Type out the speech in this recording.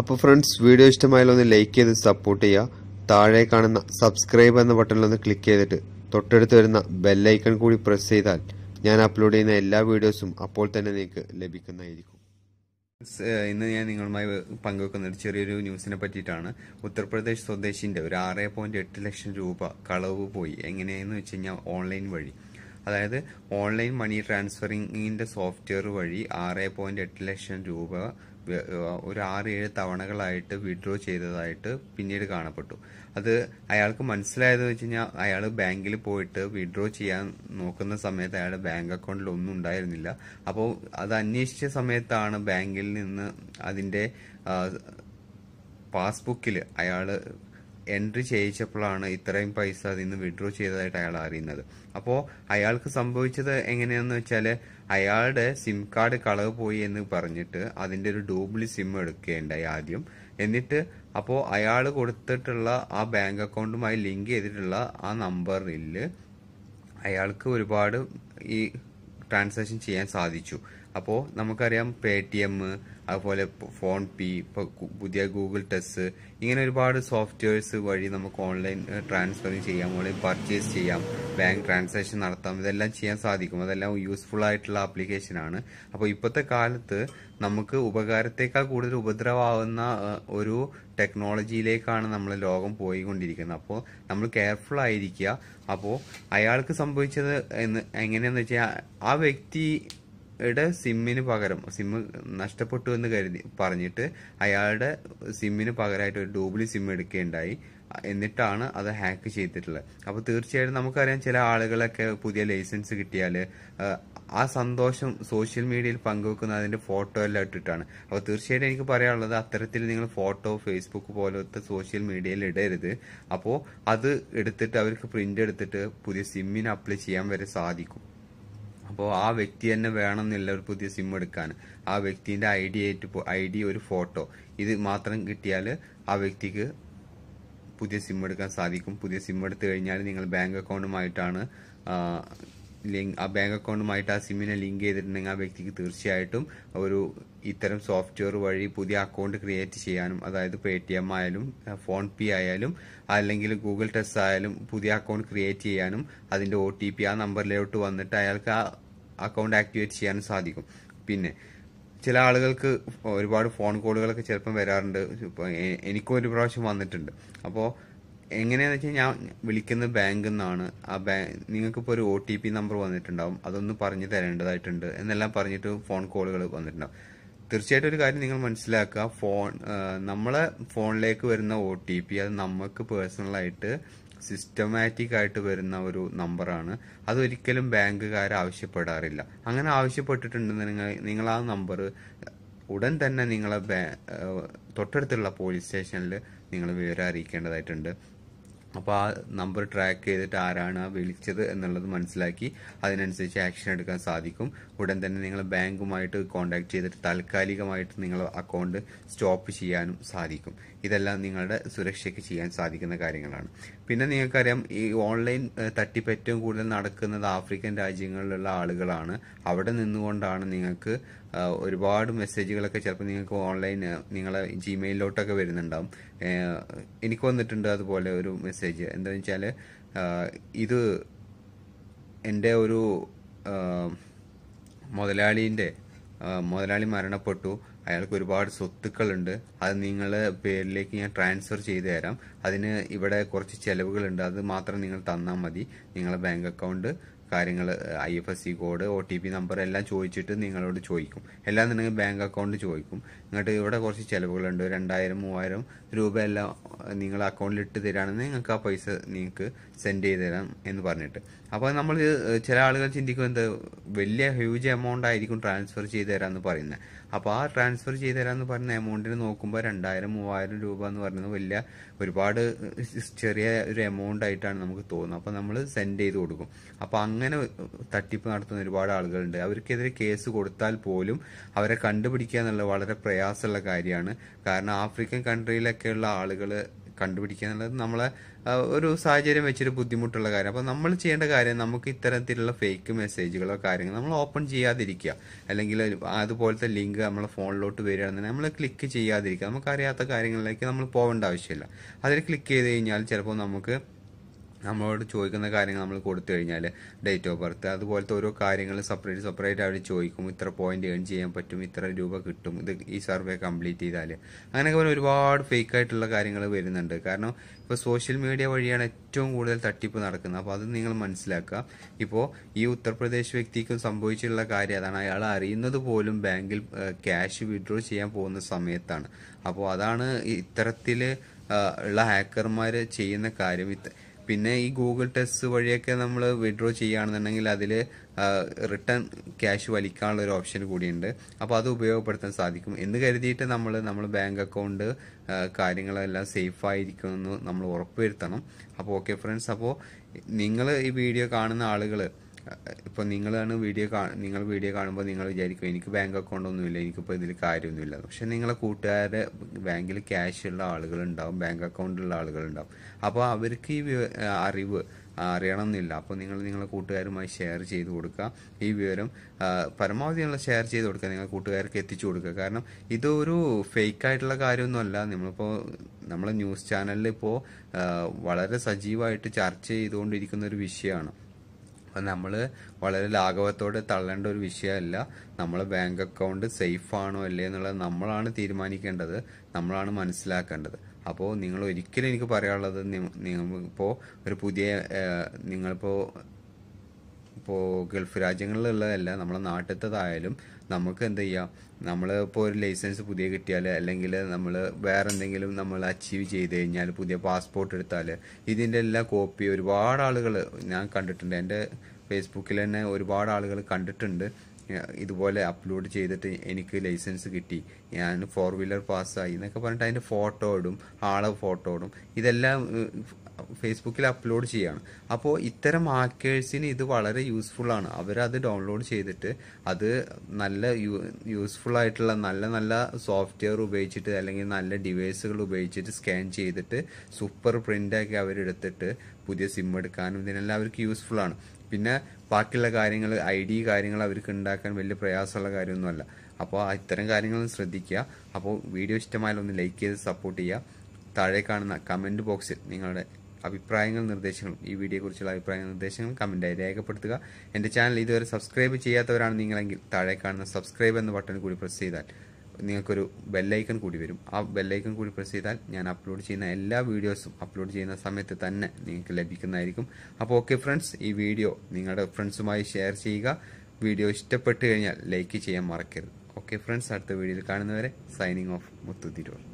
അപ്പോൾ friends video ഇഷ്ടമായാലൊന്ന് like ചെയ്ത് സപ്പോർട്ട് ചെയ്യുക. താഴെ കാണുന്ന സബ്സ്ക്രൈബ് എന്ന ബട്ടണിൽ ഒന്ന് ക്ലിക്ക് ചെയ്തിട്ട് തൊട്ടടുത്ത് വരുന്ന ബെല്ലൈക്കൺ കൂടി പ്രസ് ചെയ്താൽ ഞാൻ അപ്ലോഡ് ചെയ്യുന്ന എല്ലാ വീഡിയോസും അപ്പോൾ തന്നെ നിങ്ങൾക്ക് ലഭിക്കുന്നതായിരിക്കും. ഇന്ന് ഞാൻ നിങ്ങളുമായി പങ്കുവെക്കുന്ന ഒരു ചെറിയൊരു ന്യൂസിനെ പറ്റിയിട്ടാണ്. ഉത്തർപ്രദേശ് സ്വദേശിന്റെ ഒരു ആറ് പോയിന്റ് എട്ട് ലക്ഷം രൂപ കളവ് പോയി. എങ്ങനെയെന്ന് വെച്ച് കഴിഞ്ഞാൽ ഓൺലൈൻ വഴി. അതായത് ഓൺലൈൻ മണി ട്രാൻസ്ഫറിങ്ങിന്റെ സോഫ്റ്റ്വെയർ വഴി ആറ് പോയിന്റ് എട്ട് ലക്ഷം രൂപ ഒരു ആറ് ഏഴ് തവണകളായിട്ട് വിഡ്രോ ചെയ്തതായിട്ട് പിന്നീട് കാണപ്പെട്ടു. അത് അയാൾക്ക് മനസ്സിലായത് വെച്ച് കഴിഞ്ഞാൽ അയാൾ ബാങ്കിൽ പോയിട്ട് വിഡ്രോ ചെയ്യാൻ നോക്കുന്ന സമയത്ത് അയാളുടെ ബാങ്ക് അക്കൗണ്ടിൽ ഒന്നും ഉണ്ടായിരുന്നില്ല. അപ്പോൾ അത് അന്വേഷിച്ച സമയത്താണ് ബാങ്കിൽ നിന്ന് അതിന്റെ പാസ്ബുക്കിൽ അയാൾ എൻട്രി ചെയ്യിച്ചപ്പോഴാണ് ഇത്രയും പൈസ അതിൽ നിന്ന് വിഡ്രോ ചെയ്തതായിട്ട് അയാൾ അറിയുന്നത്. അപ്പോൾ അയാൾക്ക് സംഭവിച്ചത് എങ്ങനെയാണെന്ന് വെച്ചാൽ അയാളുടെ സിം കാർഡ് കളവ് പോയി എന്ന് പറഞ്ഞിട്ട് അതിന്റെ ഒരു ഡൂബ്ലി സിം എടുക്കുകയുണ്ടായി ആദ്യം. എന്നിട്ട് അപ്പോൾ അയാൾ കൊടുത്തിട്ടുള്ള ആ ബാങ്ക് അക്കൗണ്ടുമായി ലിങ്ക് ചെയ്തിട്ടുള്ള ആ നമ്പറിൽ അയാൾക്ക് ഒരുപാട് ഈ ട്രാൻസാക്ഷൻ ചെയ്യാൻ സാധിച്ചു. അപ്പോൾ നമുക്കറിയാം പേ ടി എം അതുപോലെ ഫോൺ പി ഇപ്പോൾ പുതിയ ഗൂഗിൾ ടെസ് ഇങ്ങനെ ഒരുപാട് സോഫ്റ്റ്വെയർസ് വഴി നമുക്ക് ഓൺലൈൻ ട്രാൻസ്ഫറിങ് ചെയ്യാം ഓൺലൈൻ പർച്ചേസ് ചെയ്യാം ബാങ്ക് ട്രാൻസാക്ഷൻ നടത്താം ഇതെല്ലാം ചെയ്യാൻ സാധിക്കും. അതെല്ലാം യൂസ്ഫുൾ ആയിട്ടുള്ള ആപ്ലിക്കേഷൻ ആണ്. അപ്പോൾ ഇപ്പോഴത്തെ കാലത്ത് നമുക്ക് ഉപകാരത്തേക്കാൾ കൂടുതൽ ഉപദ്രവമാവുന്ന ഒരു ടെക്നോളജിയിലേക്കാണ് നമ്മൾ ലോകം പോയിക്കൊണ്ടിരിക്കുന്നത്. അപ്പോൾ നമ്മൾ കെയർഫുൾ ആയിരിക്കുക. അപ്പോൾ അയാൾക്ക് സംഭവിച്ചത് എന്ന് എങ്ങനെയാന്ന് വെച്ചാൽ ആ വ്യക്തിയുടെ സിമ്മിന് പകരം സിമ്മ് നഷ്ടപ്പെട്ടു എന്ന് കരുതി പറഞ്ഞിട്ട് അയാളുടെ സിമ്മിന് പകരമായിട്ട് ഒരു ഡൂബ്ലി സിം എടുക്കുകയുണ്ടായി എന്നിട്ടാണ് അത് ഹാക്ക് ചെയ്തിട്ടുള്ളത്. അപ്പോൾ തീർച്ചയായിട്ടും നമുക്കറിയാം ചില ആളുകളൊക്കെ പുതിയ ലൈസൻസ് കിട്ടിയാൽ ആ സന്തോഷം സോഷ്യൽ മീഡിയയിൽ പങ്കുവെക്കുന്ന അതിന്റെ ഫോട്ടോ എല്ലാം ഇട്ടിട്ടാണ്. അപ്പോൾ തീർച്ചയായിട്ടും എനിക്ക് പറയാനുള്ളത് അത്തരത്തിൽ നിങ്ങൾ ഫോട്ടോ ഫേസ്ബുക്ക് പോലത്തെ സോഷ്യൽ മീഡിയയിൽ ഇടരുത്. അപ്പോൾ അത് എടുത്തിട്ട് അവർക്ക് പ്രിന്റ് എടുത്തിട്ട് പുതിയ സിമ്മിന് അപ്ലൈ ചെയ്യാൻ വരെ സാധിക്കും. അപ്പോൾ ആ വ്യക്തി തന്നെ വേണമെന്നില്ല ഒരു പുതിയ സിം എടുക്കാൻ. ആ വ്യക്തിന്റെ ഐ ഡി ആയിട്ട് ഐ ഡി ഒരു ഫോട്ടോ. ഇത് മാത്രം കിട്ടിയാൽ ആ വ്യക്തിക്ക് പുതിയ സിം എടുക്കാൻ സാധിക്കും. പുതിയ സിം എടുത്തു കഴിഞ്ഞാൽ നിങ്ങൾ ബാങ്ക് അക്കൗണ്ടുമായിട്ടാണ് ലിങ്ക് ആ ബാങ്ക് അക്കൗണ്ടുമായിട്ട് ആ സിമ്മിനെ ലിങ്ക് ചെയ്തിട്ടുണ്ടെങ്കിൽ ആ വ്യക്തിക്ക് തീർച്ചയായിട്ടും ഒരു ഇത്തരം സോഫ്റ്റ്വെയർ വഴി പുതിയ അക്കൗണ്ട് ക്രിയേറ്റ് ചെയ്യാനും അതായത് പേ ടി എം ആയാലും ഫോൺ പേ ആയാലും അല്ലെങ്കിൽ ഗൂഗിൾ ടെസ്റ്റ് ആയാലും പുതിയ അക്കൗണ്ട് ക്രിയേറ്റ് ചെയ്യാനും അതിന്റെ ഒ ടി പി ആ നമ്പറിലോട്ട് വന്നിട്ട് അയാൾക്ക് ആ അക്കൗണ്ട് ആക്ടിവേറ്റ് ചെയ്യാനും സാധിക്കും. പിന്നെ ചില ആളുകൾക്ക് ഒരുപാട് ഫോൺ കോളുകളൊക്കെ ചിലപ്പം വരാറുണ്ട്. ഇപ്പോൾ എനിക്കും ഒരു പ്രാവശ്യം വന്നിട്ടുണ്ട്. അപ്പോൾ എങ്ങനെയാന്ന് വെച്ചാൽ ഞാൻ വിളിക്കുന്ന ബാങ്കിൽ നിന്നാണ് ആ ബാങ്ക് നിങ്ങൾക്കിപ്പോൾ ഒരു ഒ ടി പി നമ്പർ വന്നിട്ടുണ്ടാവും. അതൊന്ന് പറഞ്ഞു തരേണ്ടതായിട്ടുണ്ട്. എന്നെല്ലാം പറഞ്ഞിട്ട് ഫോൺ കോളുകൾ വന്നിട്ടുണ്ടാവും. തീർച്ചയായിട്ടും ഒരു കാര്യം നിങ്ങൾ മനസ്സിലാക്കുക. ഫോൺ നമ്മളെ ഫോണിലേക്ക് വരുന്ന ഒ ടി പി അത് നമുക്ക് പേഴ്സണലായിട്ട് സിസ്റ്റമാറ്റിക് ആയിട്ട് വരുന്ന ഒരു നമ്പറാണ്. അതൊരിക്കലും ബാങ്കുകാർ ആവശ്യപ്പെടാറില്ല. അങ്ങനെ ആവശ്യപ്പെട്ടിട്ടുണ്ടെന്ന് നിങ്ങൾ ആ നമ്പർ ഉടൻ തന്നെ നിങ്ങളെ തൊട്ടടുത്തുള്ള പോലീസ് സ്റ്റേഷനിൽ നിങ്ങൾ വിവരം അറിയിക്കേണ്ടതായിട്ടുണ്ട്. അപ്പോൾ ആ നമ്പർ ട്രാക്ക് ചെയ്തിട്ട് ആരാണ് വിളിച്ചത് എന്നുള്ളത് മനസ്സിലാക്കി അതിനനുസരിച്ച് ആക്ഷൻ എടുക്കാൻ സാധിക്കും. ഉടൻ തന്നെ നിങ്ങൾ ബാങ്കുമായിട്ട് കോൺടാക്ട് ചെയ്തിട്ട് താൽക്കാലികമായിട്ട് നിങ്ങൾ അക്കൗണ്ട് സ്റ്റോപ്പ് ചെയ്യാനും സാധിക്കും. ഇതെല്ലാം നിങ്ങളുടെ സുരക്ഷയ്ക്ക് ചെയ്യാൻ സാധിക്കുന്ന കാര്യങ്ങളാണ്. പിന്നെ നിങ്ങൾക്കറിയാം ഈ ഓൺലൈൻ തട്ടിപ്പ് ഏറ്റവും കൂടുതൽ നടക്കുന്നത് ആഫ്രിക്കൻ രാജ്യങ്ങളിലുള്ള ആളുകളാണ്. അവിടെ നിന്നുകൊണ്ടാണ് നിങ്ങൾക്ക് ഒരുപാട് മെസ്സേജുകളൊക്കെ ചിലപ്പോൾ നിങ്ങൾക്ക് ഓൺലൈൻ നിങ്ങളെ ജിമെയിലിലോട്ടൊക്കെ വരുന്നുണ്ടാവും. എനിക്ക് വന്നിട്ടുണ്ട് അതുപോലെ ഒരു മെസ്സേജ് എന്താണെന്ന് വെച്ചാൽ ഇത് എന്റെ ഒരു മുതലാളിന്റെ മുതലാളി മരണപ്പെട്ടു. അയാൾക്ക് ഒരുപാട് സ്വത്തുക്കളുണ്ട്. അത് നിങ്ങളെ പേരിലേക്ക് ഞാൻ ട്രാൻസ്ഫർ ചെയ്തു തരാം. അതിന് ഇവിടെ കുറച്ച് ചെലവുകളുണ്ട്. അത് മാത്രം നിങ്ങൾ തന്നാൽ മതി. നിങ്ങളെ ബാങ്ക് അക്കൗണ്ട് കാര്യങ്ങൾ I F S C code O T P number എല്ലാം ചോദിച്ചിട്ട് നിങ്ങളോട് ചോദിക്കും. എല്ലാം നിങ്ങൾ ബാങ്ക് അക്കൗണ്ട് ചോദിക്കും. എന്നിട്ട് ഇവിടെ കുറച്ച് ചിലവുകളുണ്ട്. രണ്ടായിരം മൂവായിരം രൂപ എല്ലാം നിങ്ങൾ അക്കൗണ്ടിൽ ഇട്ട് തരാണെന്ന് നിങ്ങൾക്ക് ആ പൈസ നിങ്ങൾക്ക് സെൻഡ് ചെയ്ത് തരാം എന്ന് പറഞ്ഞിട്ട്. അപ്പോൾ നമ്മൾ ചില ആളുകൾ ചിന്തിക്കും എന്ത് വലിയ ഹ്യൂജ് എമൗണ്ട് ആയിരിക്കും ട്രാൻസ്ഫർ ചെയ്ത് തരാമെന്ന് പറയുന്നത് അപ്പോൾ ആ ട്രാൻസ്ഫർ ചെയ്ത് തരാമെന്ന് പറയുന്ന എമൗണ്ടിന് നോക്കുമ്പോൾ രണ്ടായിരം മൂവായിരം രൂപ എന്ന് പറയുന്നത് വലിയ ഒരുപാട് ചെറിയ ഒരു എമൗണ്ട് ആയിട്ടാണ് നമുക്ക് തോന്നുന്നത്. അപ്പോൾ നമ്മൾ സെൻഡ് ചെയ്ത് കൊടുക്കും. അപ്പോൾ തട്ടിപ്പ് നടത്തുന്ന ഒരുപാട് ആളുകളുണ്ട്. അവർക്കെതിരെ കേസ് കൊടുത്താൽ പോലും അവരെ കണ്ടുപിടിക്കുക എന്നുള്ളത് വളരെ പ്രയാസമുള്ള കാര്യമാണ്. കാരണം ആഫ്രിക്കൻ കൺട്രിയിലൊക്കെയുള്ള ആളുകൾ കണ്ടുപിടിക്കുക എന്നുള്ളത് നമ്മളെ ഒരു സാഹചര്യം വെച്ചൊരു ബുദ്ധിമുട്ടുള്ള കാര്യം. അപ്പോൾ നമ്മൾ ചെയ്യേണ്ട കാര്യം നമുക്ക് ഇത്തരത്തിലുള്ള ഫേക്ക് മെസ്സേജുകളോ കാര്യങ്ങൾ നമ്മൾ ഓപ്പൺ ചെയ്യാതിരിക്കുക. അല്ലെങ്കിൽ അതുപോലത്തെ ലിങ്ക് നമ്മളെ ഫോണിലോട്ട് വരികയാണെന്നുണ്ടെങ്കിൽ നമ്മൾ ക്ലിക്ക് ചെയ്യാതിരിക്കുക. നമുക്കറിയാത്ത കാര്യങ്ങളിലേക്ക് നമ്മൾ പോകേണ്ട ആവശ്യമില്ല. അതിൽ ക്ലിക്ക് ചെയ്ത് കഴിഞ്ഞാൽ ചിലപ്പോൾ നമുക്ക് നമ്മളോട് ചോദിക്കുന്ന കാര്യങ്ങൾ നമ്മൾ കൊടുത്തു കഴിഞ്ഞാൽ ഡേറ്റ് ഓഫ് ബർത്ത് അതുപോലത്തെ ഓരോ കാര്യങ്ങൾ സെപ്പറേറ്റ് സെപ്പറേറ്റ് അവർ ചോദിക്കും. ഇത്ര പോയിന്റ് ഏൺ ചെയ്യാൻ പറ്റും ഇത്ര രൂപ കിട്ടും. ഇത് ഈ സർവേ കംപ്ലീറ്റ് ചെയ്താൽ അങ്ങനെയൊക്കെ പറഞ്ഞ് ഒരുപാട് ഫേക്ക് ആയിട്ടുള്ള കാര്യങ്ങൾ വരുന്നുണ്ട്. കാരണം ഇപ്പോൾ സോഷ്യൽ മീഡിയ വഴിയാണ് ഏറ്റവും കൂടുതൽ തട്ടിപ്പ് നടക്കുന്നത്. അപ്പോൾ അത് നിങ്ങൾ മനസ്സിലാക്കുക. ഇപ്പോൾ ഈ ഉത്തർപ്രദേശ് വ്യക്തിക്കും സംഭവിച്ചിട്ടുള്ള കാര്യം അതാണ്. അയാൾ അറിയുന്നത് പോലും ബാങ്കിൽ ക്യാഷ് വിഡ്രോ ചെയ്യാൻ പോകുന്ന സമയത്താണ്. അപ്പോൾ അതാണ് ഇത്തരത്തിൽ ഉള്ള ഹാക്കർമാർ ചെയ്യുന്ന കാര്യം. പിന്നെ ഈ ഗൂഗിൾ ടെസ്റ്റ് വഴിയൊക്കെ നമ്മൾ വിഡ്രോ ചെയ്യുകയാണെന്നുണ്ടെങ്കിൽ അതിൽ റിട്ടേൺ ക്യാഷ് വലിക്കാനുള്ള ഒരു ഓപ്ഷൻ കൂടിയുണ്ട്. അപ്പോൾ അത് ഉപയോഗപ്പെടുത്താൻ സാധിക്കും. എന്ന് കരുതിയിട്ട് നമ്മൾ നമ്മൾ ബാങ്ക് അക്കൗണ്ട് കാര്യങ്ങളെല്ലാം സേഫ് ആയിരിക്കുമെന്ന് നമ്മൾ ഉറപ്പുവരുത്തണം. അപ്പോൾ ഓക്കെ ഫ്രണ്ട്സ് അപ്പോൾ നിങ്ങൾ ഈ വീഡിയോ കാണുന്ന ആളുകൾ ഇപ്പോൾ നിങ്ങളാണ് വീഡിയോ കാ നിങ്ങൾ വീഡിയോ കാണുമ്പോൾ നിങ്ങൾ വിചാരിക്കും എനിക്ക് ബാങ്ക് അക്കൗണ്ട് ഒന്നുമില്ല എനിക്കിപ്പോൾ ഇതിൽ കാര്യമൊന്നുമില്ല. പക്ഷെ നിങ്ങളെ കൂട്ടുകാരെ ബാങ്കിൽ ക്യാഷ് ഉള്ള ആളുകളുണ്ടാവും ബാങ്ക് അക്കൗണ്ടുള്ള ആളുകളുണ്ടാവും. അപ്പോൾ അവർക്ക് ഈ അറിവ് അറിയണമെന്നില്ല അപ്പോൾ നിങ്ങൾ നിങ്ങളെ കൂട്ടുകാരുമായി ഷെയർ ചെയ്ത് കൊടുക്കുക. ഈ വിവരം പരമാവധി നിങ്ങൾ ഷെയർ ചെയ്ത് കൊടുക്കുക. നിങ്ങൾ കൂട്ടുകാർക്ക് എത്തിച്ചു കൊടുക്കുക. കാരണം ഇതൊരു ഫേക്ക് ആയിട്ടുള്ള കാര്യമൊന്നുമല്ല. നമ്മളിപ്പോൾ നമ്മളെ ന്യൂസ് ചാനലിൽ ഇപ്പോൾ വളരെ സജീവമായിട്ട് ചർച്ച ചെയ്തുകൊണ്ടിരിക്കുന്ന ഒരു വിഷയമാണ്. അപ്പം നമ്മൾ വളരെ ലാഘവത്തോടെ തള്ളേണ്ട ഒരു വിഷയമല്ല. നമ്മളെ ബാങ്ക് അക്കൗണ്ട് സേഫ് ആണോ അല്ലേ എന്നുള്ളത് നമ്മളാണ് തീരുമാനിക്കേണ്ടത് നമ്മളാണ് മനസ്സിലാക്കേണ്ടത്. അപ്പോൾ നിങ്ങൾ ഒരിക്കലും എനിക്ക് പറയാനുള്ളത് നിങ്ങളിപ്പോൾ ഒരു പുതിയ നിങ്ങളിപ്പോൾ ഇപ്പോൾ ഗൾഫ് രാജ്യങ്ങളിലുള്ളതല്ല നമ്മളെ നാട്ടിലത്തതായാലും നമുക്ക് എന്ത് ചെയ്യാം നമ്മൾ ഇപ്പോൾ ഒരു ലൈസൻസ് പുതിയ കിട്ടിയാൽ അല്ലെങ്കിൽ നമ്മൾ വേറെ എന്തെങ്കിലും നമ്മൾ അച്ചീവ് ചെയ്ത് കഴിഞ്ഞാൽ പുതിയ പാസ്പോർട്ട് എടുത്താൽ ഇതിന്റെ എല്ലാ കോപ്പി ഒരുപാട് ആളുകൾ ഞാൻ കണ്ടിട്ടുണ്ട്. എന്റെ ഫേസ്ബുക്കിൽ തന്നെ ഒരുപാട് ആളുകൾ കണ്ടിട്ടുണ്ട്. ഇതുപോലെ അപ്ലോഡ് ചെയ്തിട്ട് എനിക്ക് ലൈസൻസ് കിട്ടി. ഞാൻ ഫോർ വീലർ പാസ്സായി എന്നൊക്കെ പറഞ്ഞിട്ട് അതിന്റെ ഫോട്ടോ ഇടും ആളെ ഫോട്ടോ ഇടും. ഇതെല്ലാം ഫേസ്ബുക്കിൽ അപ്ലോഡ് ചെയ്യുകയാണ് അപ്പോൾ ഇത്തരം ആക്കേഴ്സിന് ഇത് വളരെ യൂസ്ഫുൾ ആണ്. അവരത് ഡൗൺലോഡ് ചെയ്തിട്ട് അത് നല്ല യൂസ്ഫുൾ ആയിട്ടുള്ള നല്ല നല്ല സോഫ്റ്റ്വെയർ ഉപയോഗിച്ചിട്ട് അല്ലെങ്കിൽ നല്ല ഡിവൈസുകൾ ഉപയോഗിച്ചിട്ട് സ്കാൻ ചെയ്തിട്ട് സൂപ്പർ പ്രിന്റാക്കി അവരെടുത്തിട്ട് പുതിയ സിം എടുക്കാനും ഇതിനെല്ലാം അവർക്ക് യൂസ്ഫുൾ ആണ്. പിന്നെ ബാക്കിയുള്ള കാര്യങ്ങൾ ഐ ഡി കാര്യങ്ങൾ അവർക്ക് ഉണ്ടാക്കാൻ വലിയ പ്രയാസമുള്ള കാര്യമൊന്നുമല്ല. അപ്പോൾ ഇത്തരം കാര്യങ്ങൾ ശ്രദ്ധിക്കുക. അപ്പോൾ വീഡിയോ ഇഷ്ടമായാലും ഒന്ന് ലൈക്ക് ചെയ്ത് സപ്പോർട്ട് ചെയ്യുക. താഴെ കാണുന്ന കമന്റ് ബോക്സിൽ നിങ്ങളുടെ അഭിപ്രായങ്ങൾ നിർദ്ദേശങ്ങളും ഈ വീഡിയോയെക്കുറിച്ചുള്ള അഭിപ്രായ നിർദ്ദേശങ്ങളും കമന്റായി രേഖപ്പെടുത്തുക. എന്റെ ചാനൽ ഇതുവരെ സബ്സ്ക്രൈബ് ചെയ്യാത്തവരാണ് നിങ്ങളെങ്കിൽ താഴെ കാണുന്ന സബ്സ്ക്രൈബ് എന്ന ബട്ടൺ കൂടി പ്രസ് ചെയ്താൽ നിങ്ങൾക്കൊരു ബെല്ലൈക്കൺ കൂടി വരും. ആ ബെല്ലൈക്കൺ കൂടി പ്രസ് ചെയ്താൽ ഞാൻ അപ്ലോഡ് ചെയ്യുന്ന എല്ലാ വീഡിയോസും അപ്ലോഡ് ചെയ്യുന്ന സമയത്ത് തന്നെ നിങ്ങൾക്ക് ലഭിക്കുന്നതായിരിക്കും. അപ്പോൾ ഓക്കെ ഫ്രണ്ട്സ് ഈ വീഡിയോ നിങ്ങളുടെ ഫ്രണ്ട്സുമായി ഷെയർ ചെയ്യുക. വീഡിയോ ഇഷ്ടപ്പെട്ട് കഴിഞ്ഞാൽ ലൈക്ക് ചെയ്യാൻ മറക്കരുത്. ഓക്കെ ഫ്രണ്ട്സ് അടുത്ത വീഡിയോയിൽ കാണുന്നവരെ സൈനിങ് ഓഫ് മുത്തു തിരൂർ